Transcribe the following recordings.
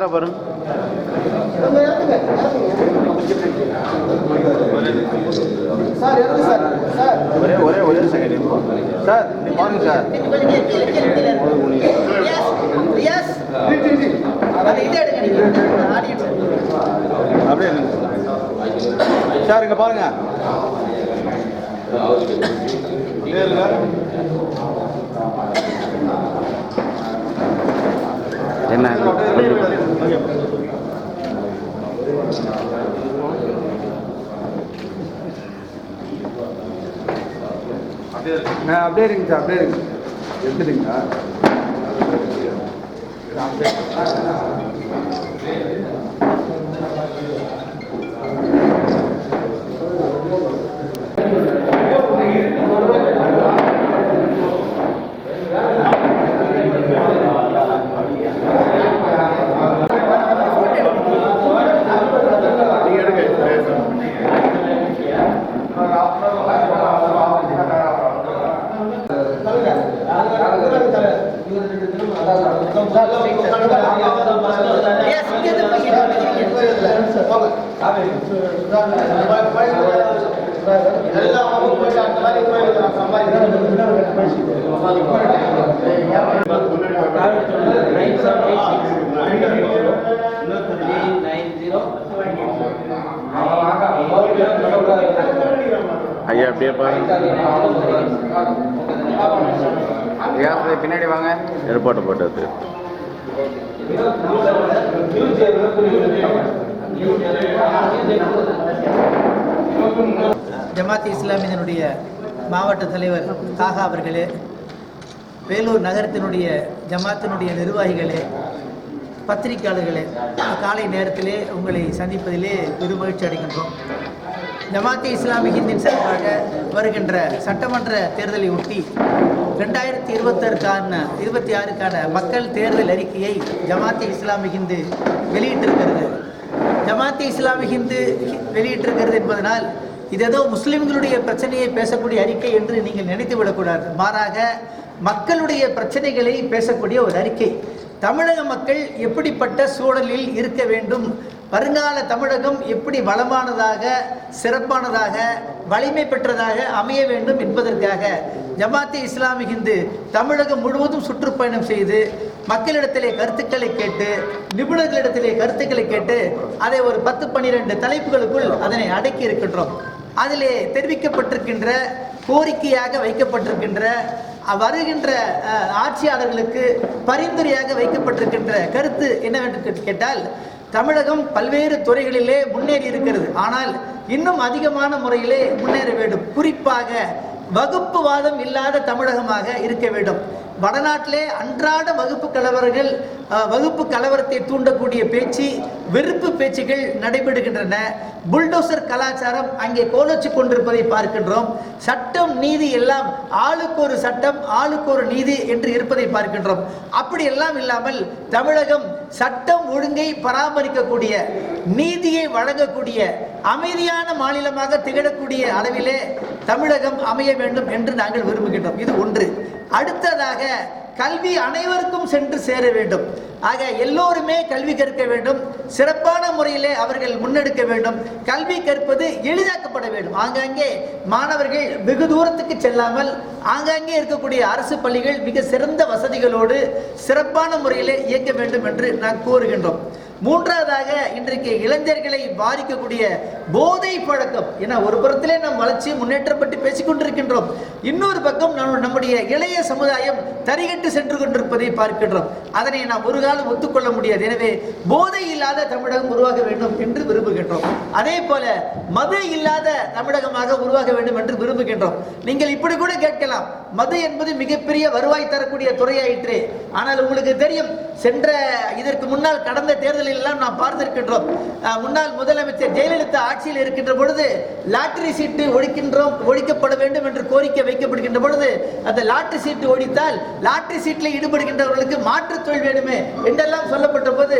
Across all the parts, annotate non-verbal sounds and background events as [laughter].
யாரை வரும் ஒரே ஒரே ஒரே செகண்ட் சார் பாருங்க சார். அப்படியே சார். இங்க பாருங்க. என்ன? நான் அப்படியே இருங்க சார் அப்படியே இருங்க. எடுத்துட்டீங்களா அப்படியே அப்படியே பாருங்க பின்னாடி வாங்க. ஏற்பாடு போட்டது. ஜமாத் இஸ்லாமியனுடைய மாவட்ட தலைவர் தாகா அவர்களே வேலூர் நகரத்தினுடைய ஜமாத்தினுடைய நிர்வாகிகளே பத்திரிகையாளர்களே காலை நேரத்திலே உங்களை சந்திப்பதிலே பெருமகிழ்ச்சி அடைகின்றோம். ஜமாத்தே இஸ்லாமிக் ஹிந்தின் சார்பாக வருகின்ற சட்டமன்ற தேர்தலை ஒட்டி ரெண்டாயிரத்தி இருபத்தாறுக்கான இருபத்தி ஆறுக்கான மக்கள் தேர்தல் அறிக்கையை ஜமாத்தே இஸ்லாமிக் ஹிந்து வெளியிட்டிருக்கிறது. ஜமாத்தே இஸ்லாமிக் ஹிந்து வெளியிட்டிருக்கிறது என்பதனால் இது ஏதோ முஸ்லிம்களுடைய பிரச்சனையை பேசக்கூடிய அறிக்கை என்று நீங்கள் நினைத்து விடக்கூடாது. மாறாக மக்களுடைய பிரச்சனைகளை பேசக்கூடிய ஒரு அறிக்கை. தமிழக மக்கள் எப்படிப்பட்ட சூழலில் இருக்க வேண்டும்? வருங்கால தமிழகம் எப்படி வளமானதாக சிறப்பானதாக வலிமை பெற்றதாக அமைய வேண்டும் என்பதற்காக ஜமாத்தி இஸ்லாமி ஹிந்து தமிழகம் முழுவதும் சுற்றுப்பயணம் செய்து மக்களிடத்திலே கருத்துக்களை கேட்டு நிபுணர்களிடத்திலே கருத்துக்களை கேட்டு அதை ஒரு பத்து பன்னிரெண்டு தலைப்புகளுக்குள் அதனை அடக்கி இருக்கின்றோம். அதிலே தெரிவிக்கப்பட்டிருக்கின்ற கோரிக்கையாக வைக்கப்பட்டிருக்கின்ற வருகின்ற ஆட்சியாளர்களுக்கு பரிந்துரையாக வைக்கப்பட்டிருக்கின்ற கருத்து என்னவென்று கேட்டால் தமிழகம் பல்வேறு துறைகளிலே முன்னேறி இருக்கிறது. ஆனால் இன்னும் அதிகமான முறையிலே முன்னேற வேண்டும். குறிப்பாக வகுப்புவாதம் இல்லாத தமிழகமாக இருக்க வேண்டும். வடநாட்டிலே அன்றாட வகுப்பு கலவரங்கள் வகுப்பு கலவரத்தை தூண்டக்கூடிய பேச்சு வெறுப்பு பேச்சுகள் நடைபெறுகின்றன. புல்டோசர் கலாச்சாரம் அங்கே கோலச்சு கொண்டிருப்பதை பார்க்கின்றோம். சட்டம் நீதி எல்லாம் ஆளுக்கு ஒரு சட்டம் ஆளுக்கு ஒரு நீதி என்று இருப்பதை பார்க்கின்றோம். அப்படி எல்லாம் இல்லாமல் தமிழகம் சட்டம் ஒழுங்கை பராமரிக்கக்கூடிய நீதியை வழங்கக்கூடிய அமைதியான மாநிலமாக திகழக்கூடிய அளவிலே தமிழகம் அமைய வேண்டும் என்று நாங்கள் விரும்புகின்றோம். இது ஒன்று. அடுத்ததாக கல்வி அனைவருக்கும் சென்று சேர வேண்டும். ஆக எல்லோருமே கல்வி கற்க வேண்டும். சிறப்பான முறையிலே அவர்கள் முன்னெடுக்க வேண்டும். கல்வி கற்பது எளிதாக்கப்பட வேண்டும். ஆங்காங்கே மாணவர்கள் வெகு தூரத்துக்கு செல்லாமல் ஆங்காங்கே இருக்கக்கூடிய அரசு பள்ளிகள் மிக சிறந்த வசதிகளோடு சிறப்பான முறையிலே இயக்க வேண்டும் என்று நான் கூறுகின்றோம். மூன்றாவதாக இன்றைக்கு இளைஞர்களை பாதிக்கக்கூடிய போதை பழக்கம். ஏன்னா ஒரு புறத்திலே நாம் வளர்ச்சி முன்னேற்றம் பற்றி பேசிக்கொண்டிருக்கின்றோம் இன்னொரு பக்கம் நம்ம- நம்முடைய இளைய சமுதாயம் தரிகட்டு சென்று கொண்டிருப்பதை பார்க்கின்றோம். அதனை நாம் ஒரு காலம் ஒத்துக்கொள்ள முடியாது. எனவே போதை இல்லாத தமிழகம் உருவாக வேண்டும் என்று விரும்புகின்றோம். அதே போல மது இல்லாத தமிழகமாக உருவாக வேண்டும் என்று விரும்புகின்றோம். நீங்கள் இப்படி கூட கேட்கலாம். மது என்பது மிகப்பெரிய வருவாய் தரக்கூடிய துறையாயிற்று. ஆனால் உங்களுக்கு தெரியும் சென்ற இதற்கு முன்னால் கடந்த தேர்தலில் எல்லாம் நாம் பார்த்திருக்கின்றோம். முன்னாள் முதலமைச்சர் ஜெயலலிதா ஆட்சியில் இருக்கின்ற பொழுது லாட்டரி சீட்டு ஒழிக்கின்றோம் ஒழிக்கப்பட வேண்டும் என்று கோரிக்கை வைக்கப்படுகின்ற பொழுது அந்த லாட்டரி சீட்டு ஒழித்தால் லாட்டரி சீட்டில் ஈடுபடுகின்றவர்களுக்கு மாற்றுத் தொழில் வேண்டுமே என்றெல்லாம் சொல்லப்பட்ட போது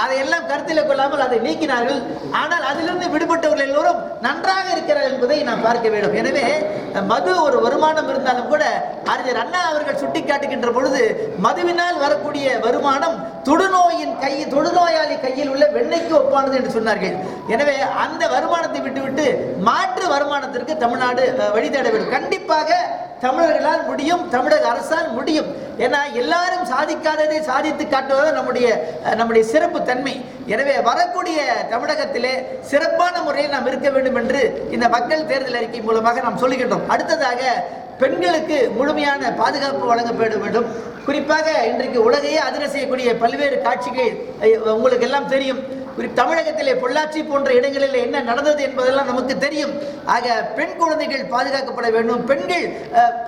அதையெல்லாம் கருத்தில் கொள்ளாமல் அதை நீக்கினார்கள். ஆனால் அதிலிருந்து விடுபட்டவர்கள் எல்லோரும் நன்றாக இருக்கிறார் என்பதை நாம் பார்க்க வேண்டும். எனவே மது ஒரு வருமானம் இருந்தாலும் கூட அறிஞர் அண்ணா அவர்கள் சுட்டிக்காட்டுகின்ற பொழுது மதுவினால் வரக்கூடிய வருமானம் தொடுநோயின் கை தொடுநோயாளி கையில் உள்ள வெண்ணெய்க்கு ஒப்பானது என்று சொன்னார்கள். எனவே அந்த வருமானத்தை விட்டுவிட்டு மாற்று வருமானத்திற்கு தமிழ்நாடு வழி தேட வேண்டும். கண்டிப்பாக தமிழர்களால் முடியும் தமிழக அரசால் முடியும். ஏன்னா எல்லாரும் சாதிக்காததை சாதித்து காட்டுவது நம்முடைய நம்முடைய சிறப்பு தன்மை. எனவே வரக்கூடிய தமிழகத்திலே சிறப்பான முறையில் நாம் இருக்க வேண்டும் என்று இந்த மக்கள் தேர்தல் அறிக்கை மூலமாக நாம் சொல்லுகின்றோம். அடுத்ததாக பெண்களுக்கு முழுமையான பாதுகாப்பு வழங்கப்பட வேண்டும். குறிப்பாக இன்றைக்கு உலகையே அதிர செய்யக்கூடிய பல்வேறு காட்சிகள் உங்களுக்கு எல்லாம் தெரியும். தமிழகத்திலே பொள்ளாச்சி போன்ற இடங்களில் என்ன நடந்தது என்பதெல்லாம் நமக்கு தெரியும். ஆக பெண் குழந்தைகள் பாதுகாக்கப்பட வேண்டும். பெண்கள்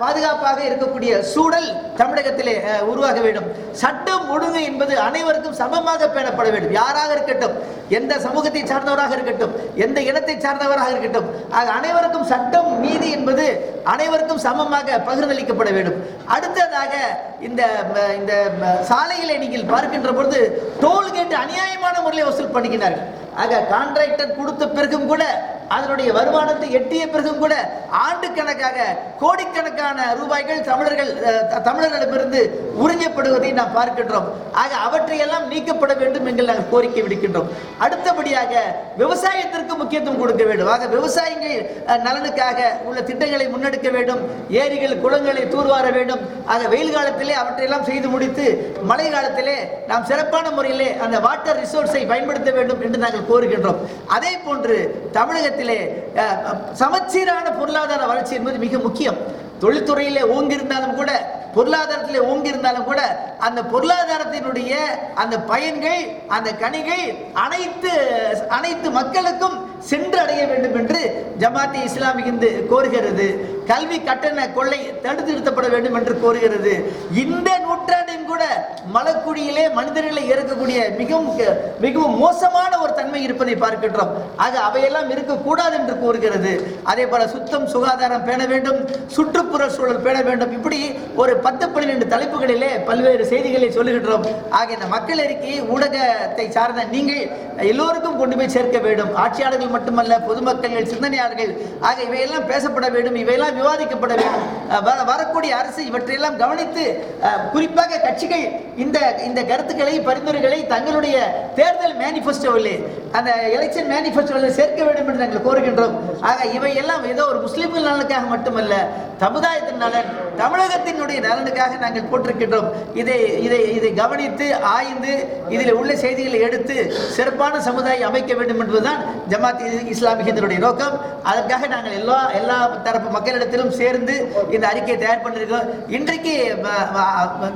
பாதுகாப்பாக இருக்கக்கூடிய சூழல் தமிழகத்திலே உருவாக வேண்டும். சட்டம் ஒழுங்கு என்பது அனைவருக்கும் சமமாக பேணப்பட வேண்டும். யாராக இருக்கட்டும் எந்த சமூகத்தை சார்ந்தவராக இருக்கட்டும் எந்த இனத்தை சார்ந்தவராக இருக்கட்டும் ஆக அனைவருக்கும் சட்டம் நீதி என்பது அனைவருக்கும் சமமாக பகிர்ந்தளிக்கப்பட வேண்டும். அடுத்ததாக இந்த இந்த சாலைகளை நீங்கள் பார்க்கின்ற பொழுது டோல்கேட் அநியாயமான முறையில் வசூல் பண்ணுகிறார்கள் ஆக கான்ட்ராக்டர் கொடுத்த பிறகும் கூட அதனுடைய வருமானத்தை எட்டிய பிறகும் கூட ஆண்டு கணக்காக கோடிக்கணக்கான ரூபாய்கள் தமிழர்கள் த- தமிழர்களிடமிருந்து உறிஞ்சப்படுவதை நாம் பார்க்கின்றோம். ஆக அவற்றையெல்லாம் நீக்கப்பட வேண்டும் என்று நாங்கள் கோரிக்கை விடுக்கின்றோம். அடுத்தபடியாக விவசாயத்திற்கு முக்கியத்துவம் கொடுக்க வேண்டும். ஆக விவசாயிகள் நலனுக்காக உள்ள திட்டங்களை முன்னெடுக்க வேண்டும். ஏரிகள் குளங்களை தூர்வார வேண்டும். ஆக வெயில் காலத்திலே அவற்றையெல்லாம் செய்து முடித்து மழை காலத்திலே நாம் சிறப்பான முறையிலே அந்த வாட்டர் ரிசோர்ஸை பயன்படுத்த வேண்டும் என்று நாங்கள் கோருகின்றோம். அதே போன்று தமிழகத்திலே சமச்சீரான பொருளாதார வளர்ச்சி என்பது மிக முக்கியம். தொழில்துறையிலே ஓங்கியிருந்தாலும் கூட பொருளாதாரத்திலே ஓங்கியிருந்தாலும் கூட அந்த பொருளாதாரத்தினுடைய அந்த பயன்கள் அந்த கனிகள் அனைத்து அனைத்து மக்களுக்கும் சென்று அடைய வேண்டும் என்று ஜமாத்தி இஸ்லாமிக் கோருகிறது. கல்வி கட்டண கொள்ளை தடுத்து நிறுத்தப்பட வேண்டும் என்று கோருகிறது. இந்த நூற்றாண்டின் கூட மலக்குடியிலே மனிதர்களை இறக்கக்கூடிய மிகவும் மிகவும் மோசமான ஒரு தன்மை இருப்பதை பார்க்கின்றோம். ஆக அவையெல்லாம் இருக்கக்கூடாது என்று கூறுகிறது. அதே போல சுத்தம் சுகாதாரம் பேண வேண்டும் சுற்றுப்புற சூழல் பேண வேண்டும். இப்படி ஒரு பத்து பன்னிரண்டு தலைப்புகளிலே பல்வேறு செய்திகளை சொல்லுகின்றோம். ஆக இந்த மக்கள் அறிக்கை ஊடகத்தை சார்ந்த நீங்கள் எல்லோருக்கும் கொண்டு போய் சேர்க்க வேண்டும். ஆட்சியாளர்கள் மட்டுமல்ல பொதுமக்கள் சிந்தனையாளர்கள். ஆக இவையெல்லாம் பேசப்பட வேண்டும். இவையெல்லாம் விவாதிக்கப்பட வேண்டும் வரக்கூடிய அரசு இவற்றையெல்லாம் கவனித்து குறிப்பாக கட்சிகள் இந்த இந்த கருத்துக்களை பரிந்துரைகளை தங்களுடைய தேர்தல் மேனிஃபெஸ்டோவிலே அந்த எலெக்ஷன் மேனிஃபெஸ்டோவில் சேர்க்க வேண்டும் என்று நாங்கள் கோருகின்றோம். ஆக இவையெல்லாம் ஏதோ ஒரு முஸ்லிம்கள் நலனுக்காக மட்டுமல்ல சமுதாயத்தின் நலன் தமிழகத்தினுடைய நலனுக்காக நாங்கள் போட்டிருக்கின்றோம். இதை இதை இதை கவனித்து ஆய்ந்து இதில் உள்ள செய்திகளை எடுத்து சிறப்பான சமுதாயம் அமைக்க வேண்டும் என்பதுதான் ஜமாத் இ- நோக்கம். அதற்காக நாங்கள் எல்லா எல்லா தரப்பு மக்களிடம் மக்களிடத்திலும் சேர்ந்து இந்த அறிக்கையை தயார் பண்ணியிருக்கிறோம் இன்றைக்கு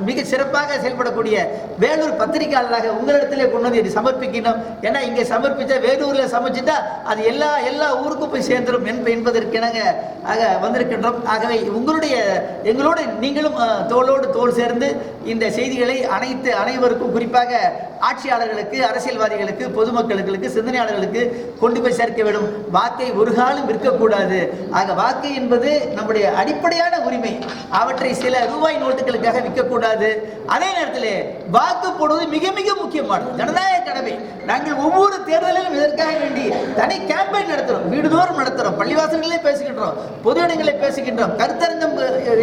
மிக சிறப்பாக செயல்படக்கூடிய வேலூர் பத்திரிகையாளராக உங்களிடத்திலே கொண்டு வந்து சமர்ப்பிக்கணும். ஏன்னா இங்கே சமர்ப்பிச்சா வேலூர்ல சமைச்சிட்டா அது எல்லா எல்லா ஊருக்கும் போய் சேர்ந்துடும் என்ப- என்பதற்கெனங்க ஆக வந்திருக்கின்றோம். ஆகவே உங்களுடைய எங்களோடு நீங்களும் தோளோடு தோல் சேர்ந்து இந்த செய்திகளை அனைத்து அனைவருக்கும் குறிப்பாக ஆட்சியாளர்களுக்கு அரசியல்வாதிகளுக்கு பொதுமக்களுக்கு சிந்தனையாளர்களுக்கு கொண்டு போய் சேர்க்க வேண்டும். வாக்கை ஒரு காலம் விற்கக்கூடாது. ஆக வாக்கு என்பது நம்முடைய அடிப்படையான உரிமை. அவற்றை சில ரூபாய் நோட்டுகளுக்காக விற்கக்கூடாது. அதே நேரத்தில் வாக்கு போடுவது மிக மிக முக்கியமானது. ஜனநாயக கடமை. நாங்கள் ஒவ்வொரு தேர்தலிலும் இதற்காக வேண்டி தனி கேம்பெயின் நடத்துகிறோம் வீடுதோறும் நடத்துகிறோம் பள்ளிவாசல்களே பேசுகின்றோம். பொது இடங்களில் பேசுகின்றோம். கருத்தரங்கம்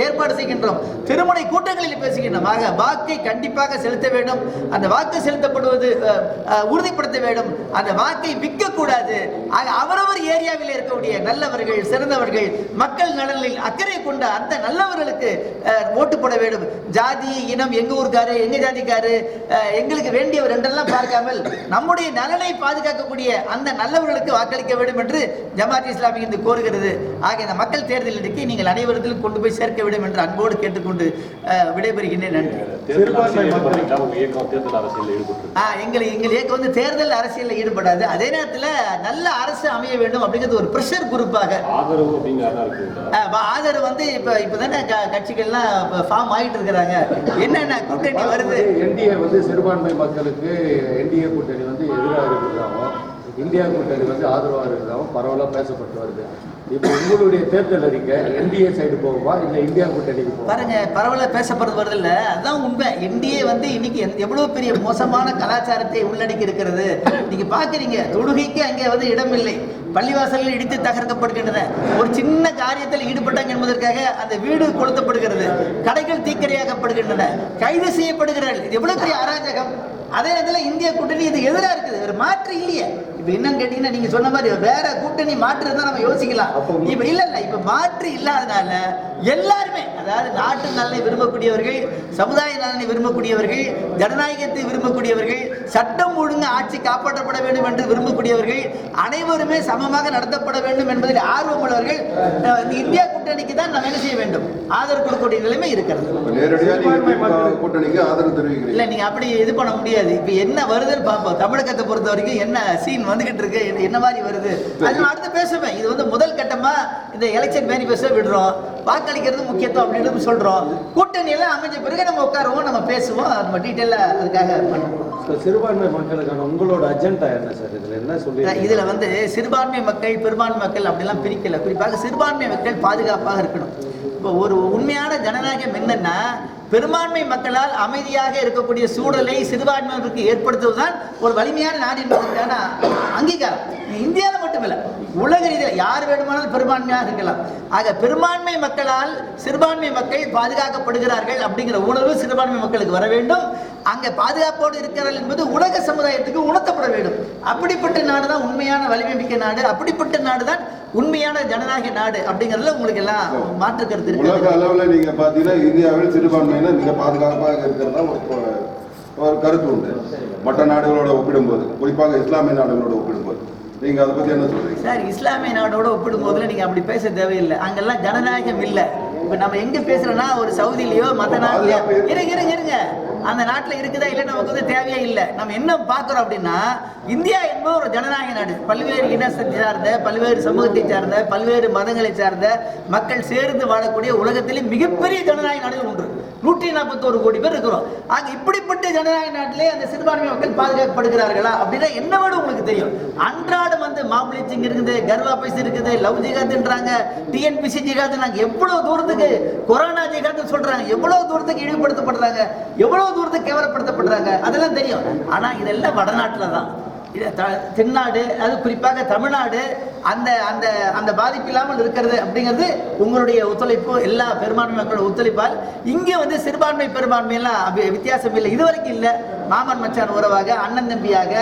ஏற்பாடு செய்கின்றோம். திருமுனை கூட்டங்களில் பேசுகின்றோம். ஆக வாக்கை கண்டிப்பாக செலுத்த வேண்டும். அந்த வாக்கு செலுத்தப்படுவது உறுதிப்படுத்த வேண்டும். அந்த வாக்கை விற்கக்கூடாது. ஆக அவரவர் ஏரியாவில் இருக்கக்கூடிய நல்லவர்கள் சிறந்தவர்கள் மக்கள் நலனில் அக்கறை கொண்ட அந்த நல்லவர்களுக்கு ஓட்டு போட வேண்டும். ஜாதி இனம் எங்க ஊருக்காரு எங்க ஜாதிக்காரு எங்களுக்கு வேண்டியவர் என்றெல்லாம் பார்க்காமல் நம்முடைய நலனை பாதுகாக்கக்கூடிய அந்த நல்லவர்களுக்கு வாக்களிக்க வேண்டும் என்று ஜமாத் இஸ்லாமி இந்து கோருகிறது. ஆக இந்த மக்கள் தேர்தல் இன்றைக்கு நீங்கள் அனைவரிடத்திலும் கொண்டு போய் சேர்க்க வேண்டும் என்று அன்போடு கேட்டுக்கொண்டு விடைபெறுகின்றேன். நன்றி. எங்களை எங்கள் இயக்கம் வந்து தேர்தல் அரசியலில் ஈடுபடாது. அதே நேரத்தில் நல்ல அரசு அமைய வேண்டும் அப்படிங்கிறது ஒரு ப்ரெஷர் குரூப்பாக ஆதரவு வந்து இப்போ இப்போ தானே கட்சிகள்லாம் ஃபார்ம் ஆகிட்டு இருக்கிறாங்க. என்னென்ன கூட்டணி வருது? என்டிஏ வந்து சிறுபான்மை மக்களுக்கு என்டிஏ கூட்டணி வந்து எதிராக இருக்கிறதாகவும் இந்தியா கூட்டணி வந்து ஆதரவாக இருக்கிறதாகவும் பரவலாக பேசப்பட்டு வருது. இப்போ உங்களுடைய தேர்தல் அறிக்கை என்டிஏ சைடு போகுமா இல்லை இந்தியா கூட்டணிக்கு போகுமா? பாருங்க பரவலாக பேசப்படுறது வருது இல்ல அதுதான் உண்மை. என்டிஏ வந்து இன்னைக்கு எவ்வளவு பெரிய மோசமான கலாச்சாரத்தை உள்ளடக்கி இருக்கிறது. நீங்க பாக்குறீங்க தொழுகைக்கு அங்கே வந்து இடமில்லை பள்ளிவாசல்கள் இடித்து தகர்க்கப்படுகின்றன. ஒரு சின்ன காரியத்தில் ஈடுபட்டாங்க என்பதற்காக அந்த வீடு கொளுத்தப்படுகிறது. கடைகள் தீக்கிரையாக்கப்படுகின்றன கைது செய்யப்படுகிறார்கள். இது எவ்வளவு பெரிய அராஜகம். அதே நேரத்தில் இந்திய கூட்டணி இது எதிராக இருக்குது. ஒரு மாற்று இல்லையே. இப்போ என்னன்னு கேட்டீங்கன்னா நீங்க சொன்ன மாதிரி வேற கூட்டணி மாற்று இருந்தால் நம்ம யோசிக்கலாம். இப்ப இல்ல இல்ல. இப்ப மாற்று இல்லாதனால எல்லாருமே அதாவது நாட்டு நலனை விரும்பக்கூடியவர்கள் சமுதாய நலனை விரும்பக்கூடியவர்கள் ஜனநாயகத்தை விரும்பக்கூடியவர்கள் சட்டம் ஒழுங்கு ஆட்சி காப்பாற்றப்பட வேண்டும் என்று விரும்பக்கூடியவர்கள் அனைவருமே சமமாக நடத்தப்பட வேண்டும் என்பதில் ஆர்வமுள்ளவர்கள் அஹ், இந்த இந்தியா கூட்டணிக்கு தான் நம்ம என்ன செய்ய வேண்டும்? ஆதரவு கொடுக்கக்கூடிய நிலைமை இருக்கிறது. இப்ப நேரடியா நீங்க திமுக கூட்டணிக்கு ஆதரவு தெரிவிக்கிறீங்க. இல்ல நீங்க அப்படி இது பண்ண முடியாது. இப்ப என்ன வருதுன்னு பார்ப்போம் தமிழகத்தை பொறுத்த வரைக்கும் என்ன சீன் வந்துகிட்டு இருக்கு? என்ன- என்ன மாதிரி வருது? அது அடுத்து பேசுவேன் இது வந்து முதல் கட்டமா இந்த எலெக்ஷன் மேனிஃபெஸ்டோ விடுறோம். வாக்களிக்கிறது முக்கியத்துவம் அப்படின்னு சொல்றோம். கூட்டணி எல்லாம் அமைஞ்ச பிறகு நம்ம உட்காருவோம் நம்ம பேசுவோம். நம்ம டீட்டெயிலா அதுக்காக பண்ணுவோம். சிறுபான்மை மக்களுக்கான உங்களோட அஜெண்டா என்ன சார் இதுல என்ன சொல்லி இதுல வந்து சிறுபான்மை மக்கள் பெரும்பான்மை மக்கள் அப்படிலாம் பிரிக்கல. குறிப்பாக சிறுபான்மை மக்கள் பாதுகாப்பாக இருக்கணும். இப்போ ஒரு உண்மையான ஜனநாயகம் என்னன்னா பெரும்பான்மை மக்களால் அமைதியாக இருக்கக்கூடிய சூழலை சிறுபான்மையினருக்கு ஏற்படுத்துவதுதான் ஒரு வலிமையான நாடு என்பதற்கான அங்கீகாரம். இந்தியாவில் மட்டுமில்லை உலக ரீதியில் யார் வேண்டுமானாலும் பெரும்பான்மையாக இருக்கலாம். ஆக பெரும்பான்மை மக்களால் சிறுபான்மை மக்கள் பாதுகாக்கப்படுகிறார்கள் அப்படிங்கிற உணர்வு சிறுபான்மை மக்களுக்கு வர வேண்டும். அங்கே பாதுகாப்போடு இருக்கிறார்கள் என்பது உலக சமுதாயத்துக்கு உணர்த்தப்பட வேண்டும். அப்படிப்பட்ட நாடு தான் உண்மையான வலிமை மிக்க நாடு அப்படிப்பட்ட நாடு தான் உண்மையான ஜனநாயக நாடு அப்படிங்கிறதுல உங்களுக்கு எல்லாம் மாற்று கருத்து உலக அளவில் நீங்கள் நீங்க பாத்தீங்கன்னா இந்தியாவில் சிறுபான்மையினர் மிக பாதுகாப்பாக இருக்கிறதா ஒரு ஒரு கருத்து உண்டு. மற்ற நாடுகளோட ஒப்பிடும்போது குறிப்பாக இஸ்லாமிய நாடுகளோட ஒப்பிடும்போது. நீங்க அதை பத்தி என்ன சொல்றீங்க? சார் இஸ்லாமிய நாடோட ஒப்பிடும் போதுல நீங்க அப்படி பேச தேவையில்லை. அங்கெல்லாம் ஜனநாயகம் இல்லை. இப்ப நம்ம எங்க பேசுறோம்னா ஒரு சவுதியிலயோ மத்த நாட்டிலயோ. இருங்க இருங்க இருங்க. அந்த நாட்டுல இருக்குதா இல்ல நமக்கு வந்து தேவையே இல்லை. நம்ம என்ன பார்க்கிறோம் அப்படின்னா இந்தியா என்பது ஒரு ஜனநாயக நாடு. பல்வேறு இனத்தை சார்ந்த பல்வேறு சமூகத்தை சார்ந்த பல்வேறு மதங்களை சார்ந்த மக்கள் சேர்ந்து வாழக்கூடிய உலகத்திலே மிகப்பெரிய ஜனநாயக நாடுகள் ஒன்று. நூற்றி நாற்பத்தோரு கோடி பேர் இருக்கிறோம். ஆக இப்படிப்பட்ட ஜனநாயக நாட்டிலே அந்த சிறுபான்மை மக்கள் பாதுகாக்கப்படுகிறார்களா அப்படின்னா என்ன வேணும் உங்களுக்கு தெரியும்? அன்றாடம் வந்து மாப்பிளிச்சிங் இருக்குது கர்வா பைஸ் இருக்குது லவ் ஜிகாத்ன்றாங்க டிஎன்பிசி ஜிகாந்து நாங்கள் எவ்வளோ தூரத்துக்கு கொரோனா ஜிகாத் சொல்றாங்க எவ்வளோ தூரத்துக்கு இழிவுபடுத்தப்படுறாங்க எவ்வளோ தூரத்துக்கு கேவலப்படுத்தப்படுறாங்க அதெல்லாம் தெரியும். ஆனால் இதெல்லாம் வடநாட்டில் தான் தென்னாடு அது குறிப்பாக தமிழ்நாடு அந்த அந்த அந்த பாதிப்பு இல்லாமல் இருக்கிறது அப்படிங்கிறது உங்களுடைய ஒத்துழைப்பு எல்லா பெரும்பான்மை மக்களோட ஒத்துழைப்பால். இங்கே வந்து சிறுபான்மை பெரும்பான்மை எல்லாம் வித்தியாசம் இல்லை. இதுவரைக்கும் இல்லை. மாமன் மச்சான் உறவாக அண்ணன் தம்பியாக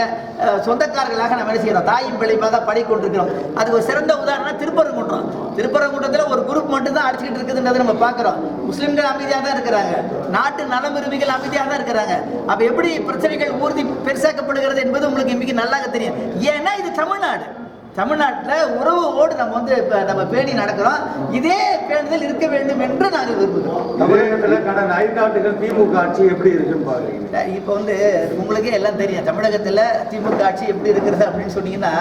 சொந்தக்காரர்களாக நம்ம என்ன செய்யறோம்? தாயும் பிள்ளைமாக படை கொண்டிருக்கிறோம் அதுக்கு ஒரு சிறந்த உதாரணம் திருப்பரங்குன்றம். திருப்பரங்குன்றத்தில் ஒரு குரூப் மட்டும் தான் அடிச்சுக்கிட்டு இருக்குதுன்றதை நம்ம பார்க்குறோம். முஸ்லிம்கள் அமைதியாக தான் இருக்கிறாங்க. நாட்டு நலமிருமிகள் அமைதியாக தான் இருக்கிறாங்க. அப்போ எப்படி பிரச்சனைகள் ஊர்தி பெருசாக்கப்படுகிறது என்பது உங்களுக்கு மிக நல்லாக தெரியும். ஏன்னா இது தமிழ்நாடு. தமிழ்நாட்டில் உறவோடு நம்ம வந்து இப்ப நம்ம பேணி நடக்கிறோம். இதே பேணுதல் இருக்க வேண்டும் என்று நாங்கள் விரும்புகிறோம் தமிழகத்துல கடந்த ஐந்தாண்டுகள் திமுக ஆட்சி எப்படி இருக்குன்னு பாக்குறீங்க இப்போ வந்து உங்களுக்கே எல்லாம் தெரியும். தமிழகத்தில் திமுக ஆட்சி எப்படி இருக்கிறது அப்படின்னு சொன்னீங்கன்னா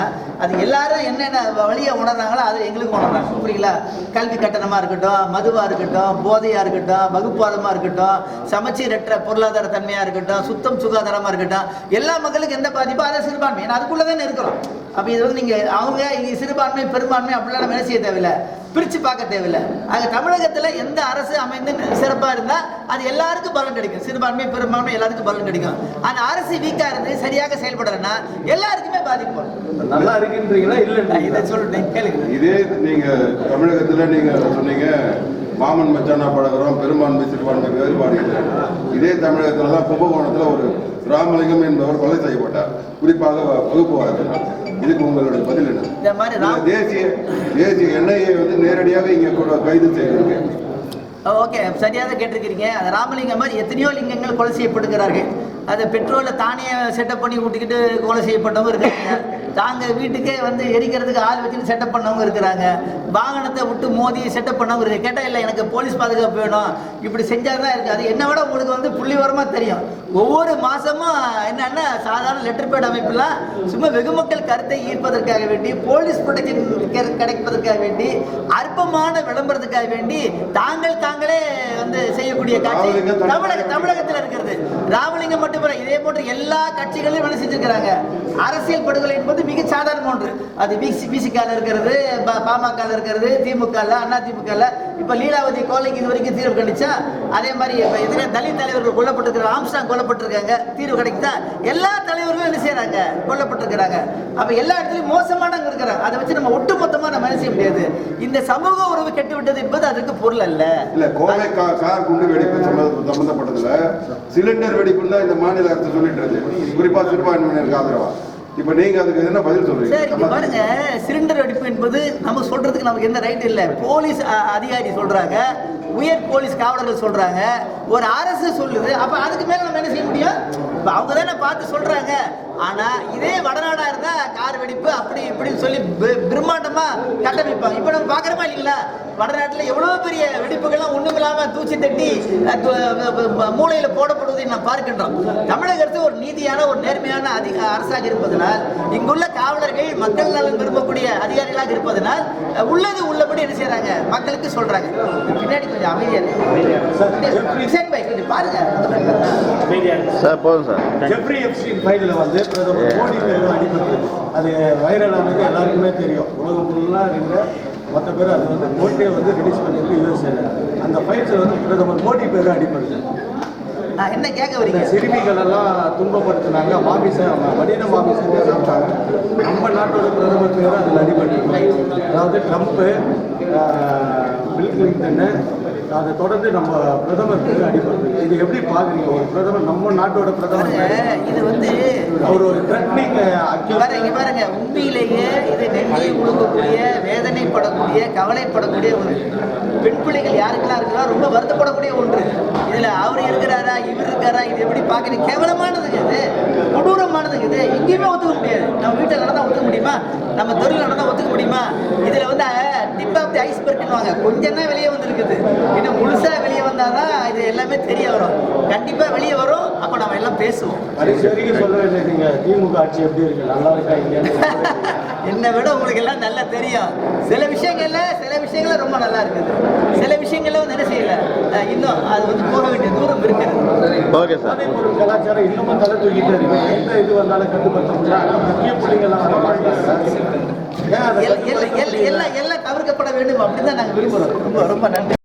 அது எல்லாரும் என்னென்ன வழியை உணர்றாங்களோ அது எங்களுக்கும் உணர்றாங்க. புரியுங்களா கல்வி கட்டணமாக இருக்கட்டும் மதுவாக இருக்கட்டும் போதையாக இருக்கட்டும் வகுப்பாதமாக இருக்கட்டும் சமச்சீரற்ற பொருளாதார தன்மையாக இருக்கட்டும் சுத்தம் சுகாதாரமாக இருக்கட்டும் எல்லா மக்களுக்கும் எந்த பாதிப்போ அதை சிறுபான்மை. ஏன்னா அதுக்குள்ளே தானே இருக்கிறோம். அப்போ இது வந்து நீங்கள் அவங்க இது சிறுபான்மை பெரும்பான்மை அப்படிலாம் நம்ம என்ன செய்ய தேவையில்லை? பிரித்து பார்க்க தேவையில்லை. ஆக தமிழகத்தில் எந்த அரசு அமைந்து சிறப்பாக இருந்தால் அது எல்லாருக்கும் பலன் கிடைக்கும். சிறுபான்மை பெரும்பான்மை எல்லாத்துக்கும் பலன் கிடைக்கும். அந்த அரசு வீக்காக இருந்து சரியாக செயல்படலைன்னா எல்லாருக்குமே பாதிப்பு. நல்லா இருக்குன்றீங்களா இல்ல இதை சொல்லிட்டேன் கேளுங்க. இதே நீங்க தமிழகத்துல நீங்க சொன்னீங்க மாமன் மச்சானா பழகிறோம் பெரும்பான்மை சிறுபான்மை வேறுபாடு இல்லை. இதே தமிழகத்துல தான் கும்பகோணத்துல ஒரு ராமலிங்கம் என்பவர் கொலை செய்யப்பட்டார். குறிப்பாக வகுப்பு வழக்கினார் இதுக்கு உங்களுடைய பதில் என்ன? தேசிய தேசிய என்ஐஏ வந்து நேரடியாக இங்க கூட கைது செய்திருக்கு ஓகே. சரியாக கேட்டிருக்கிறீங்க. ராமலிங்கம் மாதிரி எத்தனையோ லிங்கங்கள் கொலை செய்யப்படுகிறார்கள். அது பெட்ரோலை தானே செட்டப் பண்ணி ஊட்டிக்கிட்டு கொலை செய்யப்பட்டவங்க இருக்காங்க தாங்க வீட்டுக்கே வந்து எரிக்கிறதுக்கு ஆள் வச்சுட்டு செட்டப் பண்ணவங்க இருக்கிறாங்க. வாகனத்தை விட்டு மோதி செட்டப் பண்ணவங்க இருக்கு கேட்டால் இல்லை எனக்கு போலீஸ் பாதுகாப்பு வேணும். இப்படி செஞ்சால் தான் இருக்குது அது என்ன விட உங்களுக்கு வந்து புள்ளிவரமாக தெரியும். ஒவ்வொரு மாதமும் என்னென்னா சாதாரண லெட்டர் பேட் அமைப்புலாம் சும்மா வெகுமக்கள் கருத்தை ஈர்ப்பதற்காக வேண்டி போலீஸ் ப்ரொடெக்ஷன் கிடைப்பதற்காக வேண்டி அற்பமான விளம்பரத்துக்காக வேண்டி தாங்கள் தாங்களே வந்து செய்யக்கூடிய காட்சி தமிழக தமிழகத்தில் ராமலிங்கம் மட்டுமல்ல இதே போன்ற எல்லா கட்சிகளையும் என்ன செஞ்சிருக்கிறாங்க. அரசியல் படுகொலை என்பது மிக சாதாரண ஒன்று. அது பிசி பிசிக்கால இருக்கிறது பாமக இருக்கிறது திமுக அண்ணா திமுகல இப்போ லீலாவதி கொலைக்கு இது வரைக்கும் தீர்வு கிடைச்சா அதே மாதிரி இப்போ எதிரே தலித் தலைவர்கள் கொல்லப்பட்டிருக்கிற ஆம்ஸ்டாங் கொல்லப்பட்டிருக்காங்க. தீர்வு கிடைக்குதா? எல்லா தலைவர்களும் என்ன செய்யறாங்க கொல்லப்பட்டிருக்கிறாங்க. அப்போ எல்லா இடத்துலையும் மோசமானவங்க இருக்கிறாங்க. அதை வச்சு நம்ம ஒட்டு மொத்தமாக நம்ம என்ன செய்ய முடியாது? இந்த சமூக உறவு கெட்டு விட்டது என்பது அதுக்கு பொருள் அல்ல. இல்ல கோவை கார் குண்டு வெடிப்பு சம்மந்த- சம்பந்தப்பட்டதுல சிலிண்டர் வெடிப்புன்னு தான் இந்த மாநில அரசு சொல்லிட்டு இருக்கு. குறிப்பா சிறுபான்மையினருக்கு ஆதரவா? இப்ப நீங்க அதுக்கு என்ன பதில் சொல்றீங்க? பாருங்க சிலிண்டர் வெடிப்பு என்பது நம்ம சொல்றதுக்கு நமக்கு எந்த ரைட் இல்ல. போலீஸ் அதிகாரி சொல்றாங்க. உயர் போலீஸ் காவலர்கள் சொல்றாங்க. ஒரு அரசு சொல்லுது. அப்ப அதுக்கு மேல நம்ம என்ன செய்ய முடியும்? இப்ப அவங்க தானே பார்த்து சொல்றாங்க. ஆனா இதே வடநாடா இருந்தா கார் வெடிப்பு அப்படி இப்படின்னு சொல்லி பி- பிரம்மாண்டமா கட்டமைப்பாங்க. இப்ப நம்ம பாக்குறோமா இல்லைங்களா? வடநாட்டுல எவ்வளவு பெரிய வெடிப்புகள்லாம் ஒண்ணுமில்லாம தூச்சி தட்டி அஹ், போடப்படுவதை நாம் பார்க்கின்றோம். தமிழக அரசு ஒரு நீதியான ஒரு நேர்மையான அதிக அரசாக இருப்பதனால் இங்குள்ள காவலர்கள் மக்கள் நலன் விரும்பக்கூடிய அதிகாரிகளாக இருப்பதனால் உள்ளது உள்ளபடி என்ன செய்கிறாங்க மக்களுக்கு சொல்றாங்க. பின்னாடி கொஞ்சம் அமைதியா இருக்கு ஹுசேன் பாய் கொஞ்சம் பாருங்க. சார் போதும் சார். ஜெப்ரி எப்ஸ்டீன் ஃபைலில் வந்து பிரதமர் மோடி பேர் அடிபட்டது அது வைரலானது எல்லாருக்குமே தெரியும். உலகம் ஃபுல்லாக இருக்கிற மற்ற பேர் அது வந்து கோர்ட்டே வந்து ரிலீஸ் பண்ணியிருக்கு யூஎஸ்ஏல அந்த ஃபைல்ஸில் வந்து பிரதமர் மோடி பேர் அடிபடுது நான் என்ன கேட்க வரீங்க? சிறுமிகள் எல்லாம் துன்பப்படுத்தினாங்க. மாமிசை மடின மாமிசத்தை சாப்பிட்டாங்க நம்ம நாட்டோட பிரதமர் பேர் அதில் அடிபட்டு அதாவது ட்ரம்ப்பு பில் கிளின்டனு அதை தொடர்ந்து நம்ம பிரதமர் பேர் அடிபடுது இது எப்படி பார்க்குறீங்க? ஒரு பிரதமர் நம்ம நாட்டோட பிரதமர் இது வந்து அவர் ஒரு த்ரெட்னிங் பாருங்க இங்க பாருங்க உண்மையிலேயே இது நெஞ்சை உழுக்கக்கூடிய வேதனைப்படக்கூடிய கவலைப்படக்கூடிய ஒன்று பெண் பிள்ளைகள் யாருக்கெல்லாம் இருக்கிறா ரொம்ப வருத்தப்படக்கூடிய ஒன்று. இதுல அவர் இருக்கிறாரா இவர் இருக்காரா இது எப்படி பார்க்கணும்? கேவலமானதுங்க இது. கொடூரமானதுங்க இது. எங்கேயுமே ஒத்துக்க முடியாது. நம்ம வீட்டில் நடந்தா ஒத்துக்க முடியுமா? நம்ம தெருவில் நடந்தா ஒத்துக்க முடியுமா? இதுல வந்து ஐஸ்பர்க்னுவாங்க கொஞ்சம் தான் வெளியே வந்திருக்குது. இன்னும் முழுசா வெளியே வந்தாதான் இது எல்லாமே தெரிய வரும். கண்டிப்பா வெளியே வரும். அப்ப நம்ம எல்லாம் பேசுவோம். திமுக ஆட்சி எப்படி இருக்கு? நல்லா இருக்கா [laughs] என்னை விட உங்களுக்கு எல்லாம் நல்லா தெரியும். சில விஷயங்கள்ல சில விஷயங்கள்ல ரொம்ப நல்லா இருக்குது. சில விஷயங்கள்ல வந்து என்ன செய்யல? இன்னும் அது வந்து போக வேண்டிய தூரம் இருக்குது. Okay sir. கலாச்சாரம் இன்னமும் தலை தூக்கிட்டே இருக்கு. எந்த இது வந்தாலும் கட்டுப்படுத்த முடியல. முக்கிய பிள்ளைங்கள்லாம் எல்லாம் எல்லாம் கவர்க்கப்பட வேண்டும்? அப்படின்னு தான் நாங்கள் விரும்புகிறோம் ரொம்ப ரொம்ப நன்றி.